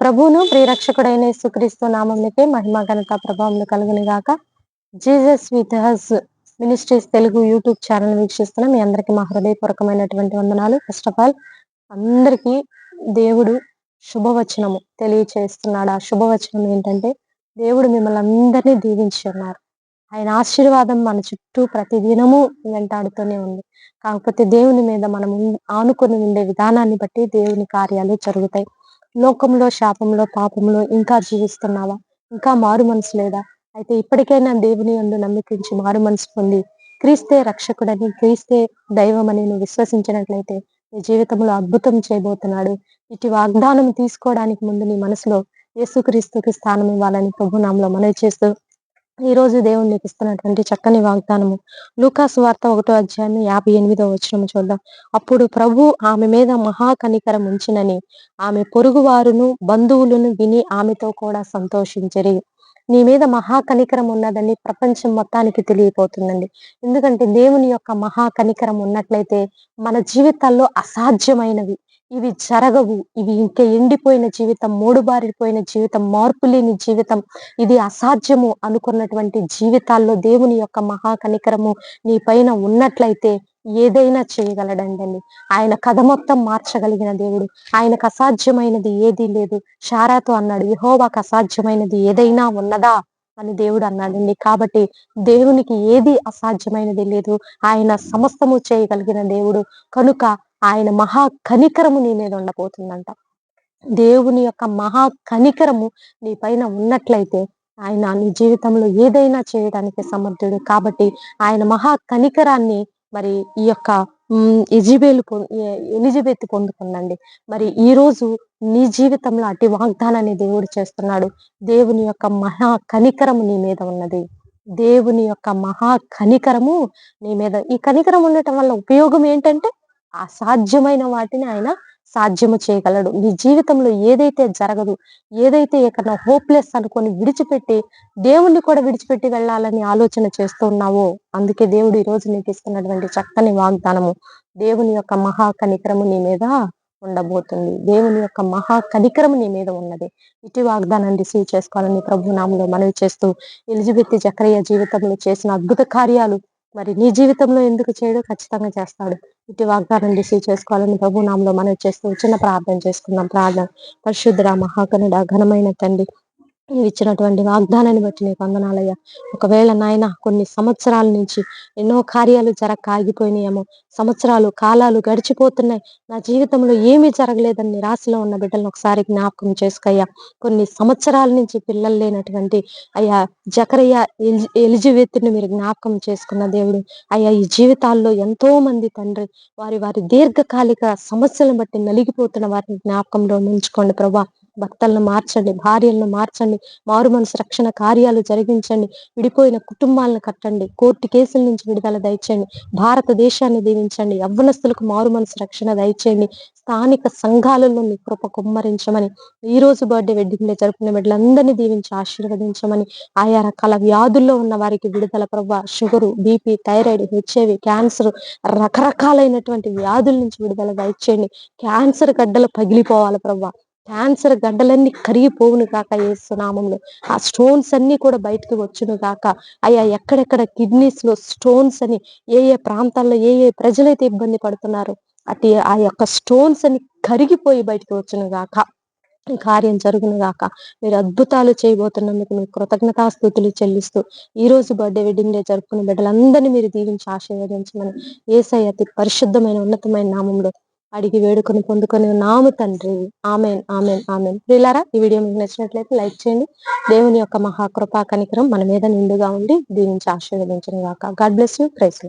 ప్రభువును ప్రియరక్షకుడైన యేసుక్రీస్తు నామంకే మహిమ ఘనత ప్రభావం కలుగుని గాక. Jesus with us ministries Telugu YouTube channel వీక్షిస్తున్న మీ అందరికీ మా హృదయపూర్వకమైనటువంటి వందనాలు. ఫస్ట్ ఆఫ్ ఆల్ అందరికీ దేవుడు శుభవచనము తెలియచేస్తున్నాడు. ఆ శుభవచనం ఏంటంటే దేవుడు మిమ్మల్ని అందరినీ దీవించి ఉన్నారు ఆయన ఆశీర్వాదం మన చుట్టూ ప్రతి దినము వెంటాడుతూనే ఉంది. కాకపోతే దేవుని మీద మనం ఆనుకొని ఉండే విధానాన్ని బట్టి దేవుని కార్యాలు జరుగుతాయి. లోకంలో శాపంలో పాపంలో ఇంకా జీవిస్తున్నావా? ఇంకా మారు మనసు లేదా? అయితే ఇప్పటికైనా దేవుని అందు నమ్మకించి మారు మనసు పొంది క్రీస్తే రక్షకుడని క్రీస్తే దైవం అని నువ్వు విశ్వసించినట్లయితే నీ జీవితంలో అద్భుతం చేయబోతున్నాడు. ఇటు వాగ్దానం తీసుకోవడానికి ముందు నీ మనసులో యేసుక్రీస్తుకి స్థానం ఇవ్వాలని ప్రభునామంలో మనవి చేస్తూ ఈ రోజు దేవుడు నీకు ఇస్తున్నటువంటి చక్కని వాగ్దానము. లూకాస్ వార్త ఒకటో అధ్యాయం యాభై ఎనిమిదో వచ్చిన చూద్దాం. అప్పుడు ప్రభు ఆమె మీద మహాకనికరం ఉంచినని ఆమె పొరుగువారును బంధువులను విని ఆమెతో కూడా సంతోషించరి. నీ మీద మహాకనికరం ఉన్నదని ప్రపంచం మొత్తానికి తెలియపోతుందండి. ఎందుకంటే దేవుని యొక్క మహాకనికరం ఉన్నట్లయితే మన జీవితాల్లో అసాధ్యమైనవి. ఇవి జరగవు. ఇవి ఇంకా ఎండిపోయిన జీవితం మూడుబారిపోయిన జీవితం మార్పు లేని జీవితం. ఇది అసాధ్యము అనుకున్నటువంటి జీవితాల్లో దేవుని యొక్క మహాకనికరము నీ పైన ఉన్నట్లయితే ఏదైనా చేయగలడండి ఆయన కథ మొత్తం మార్చగలిగిన దేవుడు. ఆయనకు అసాధ్యమైనది ఏదీ లేదు. షారాతో అన్నాడు యహోవాకు అసాధ్యమైనది ఏదైనా ఉన్నదా? అని దేవుడు అన్నాడండి. కాబట్టి దేవునికి ఏది అసాధ్యమైనది లేదు. ఆయన సమస్తము చేయగలిగిన దేవుడు. కనుక ఆయన మహా కనికరము నీ మీద ఉండబోతుందంట. దేవుని యొక్క మహా కనికరము నీ పైన ఉన్నట్లయితే ఆయన నీ జీవితంలో ఏదైనా చేయడానికి సమర్థుడు. కాబట్టి ఆయన మహా కనికరాన్ని మరి ఈ యొక్క ఎజిబేలు ఎలిజబెత్ పొందుకుందండి. మరి ఈ రోజు నీ జీవితంలో అటు వాగ్దానాన్ని దేవుడు చేస్తున్నాడు. దేవుని యొక్క మహా కనికరము నీ మీద ఉన్నది. దేవుని యొక్క మహా కనికరము నీ మీద. ఈ కనికరం ఉండటం వల్ల ఉపయోగం ఏంటంటే అసాధ్యమైన వాటిని ఆయన సాధ్యము చేయగలడు. నీ జీవితంలో ఏదైతే జరగదు ఏదైతే ఎక్కడ హోప్లెస్ అనుకొని విడిచిపెట్టి దేవుణ్ణి కూడా విడిచిపెట్టి వెళ్ళాలని ఆలోచన చేస్తున్నావో అందుకే దేవుడు ఈ రోజు నీకు ఇస్తున్నటువంటి చక్కని వాగ్దానము దేవుని యొక్క మహా కనికరము నీ మీద ఉండబోతుంది. దేవుని యొక్క మహా కనికరం నీ మీద ఉన్నది. ఇటు వాగ్దానాన్ని రిసీవ్ చేసుకోవాలని ప్రభు నామంలో మనవి చేస్తూ ఎలిజబెత్ జక్రయ్య జీవితంలో చేసిన అద్భుత కార్యాలు మరి నీ జీవితంలో ఎందుకు చేయడు ఖచ్చితంగా చేస్తాడు. ఇటు వాగ్దానం రిసీవ్ చేసుకోవాలని ప్రభు మనం చేస్తూ చిన్న ప్రార్థన చేసుకుందాం. ప్రార్థన. పరిశుద్ధ మహాకనుడ ఘనమైన తండ్రి ఇచ్చినటువంటి వాగ్దానాన్ని బట్టి నీకు వందనాలయ్యా. ఒకవేళ నాయన కొన్ని సంవత్సరాల నుంచి ఎన్నో కార్యాలు జరగ ఆగిపోయినాయేమో సంవత్సరాలు కాలాలు గడిచిపోతున్నాయి. నా జీవితంలో ఏమీ జరగలేదని నిరాశలో ఉన్న బిడ్డలను ఒకసారి జ్ఞాపకం చేసుకయ్యా. కొన్ని సంవత్సరాల నుంచి పిల్లలు లేనటువంటి అయ్యా జకరయ్య ఎలిజబెత్ని మీరు జ్ఞాపకం చేసుకున్న దేవుడు. అయ్యా ఈ జీవితాల్లో ఎంతో మంది తండ్రి వారి వారి దీర్ఘకాలిక సమస్యలను బట్టి నలిగిపోతున్న వారిని జ్ఞాపకంలో ఉంచుకోండి ప్రభా. భర్తలను మార్చండి భార్యలను మార్చండి మారు మనసు రక్షణ కార్యాలు జరిగించండి విడిపోయిన కుటుంబాలను కట్టండి కోర్టు కేసుల నుంచి విడుదల దయచేయండి భారతదేశాన్ని దీవించండి యవ్వనస్తులకు మారు మనసు రక్షణ దయచేయండి స్థానిక సంఘాలలో మీ కృప కుమ్మరించమని ఈ రోజు బర్త్డే వెడ్డింగ్ డే జరుపుకునే బిడ్డలందరినీ దీవించి ఆశీర్వదించమని ఆయా రకాల వ్యాధుల్లో ఉన్న వారికి విడుదల ప్రభావ sugar BP thyroid HIV cancer రకరకాలైనటువంటి వ్యాధుల నుంచి విడుదల దయచేయండి క్యాన్సర్ గడ్డలు పగిలిపోవాలి ప్రభా. క్యాన్సర్ గడ్డలన్నీ కరిగిపోవును కాక ఏసునామంలో. ఆ స్టోన్స్ అన్ని కూడా బయటకు వచ్చును కాక. అయ్యా ఎక్కడెక్కడ కిడ్నీస్లో స్టోన్స్ అని ఏ ఏ ప్రాంతాల్లో ఏ ఏ ప్రజలైతే ఇబ్బంది పడుతున్నారు అటు ఆ యొక్క స్టోన్స్ అని కరిగిపోయి బయటకు వచ్చును గాక కార్యం జరుగును గాక మీరు అద్భుతాలు చేయబోతున్నందుకు మీరు కృతజ్ఞతాస్థుతులు చెల్లిస్తూ ఈ రోజు బర్త్డే వెడ్డింగ్ డే జరుపుకున్న బిడ్డలందరినీ మీరు దీవించి ఆశీర్వదించమని ఏసై అతి పరిశుద్ధమైన ఉన్నతమైన నామంలో అడిగి వేడుకొని పొందుకొని నాము తండ్రి. Amen amen amen. ప్రియులారా ఈ వీడియో మీకు నచ్చినట్లయితే లైక్ చేయండి. దేవుని యొక్క మహాకృపా కనికరం మన మీద నిండుగా ఉండి దీవించి ఆశీర్వదించిన గాక గాడ్ బ్లెస్ యూ. ప్రైస్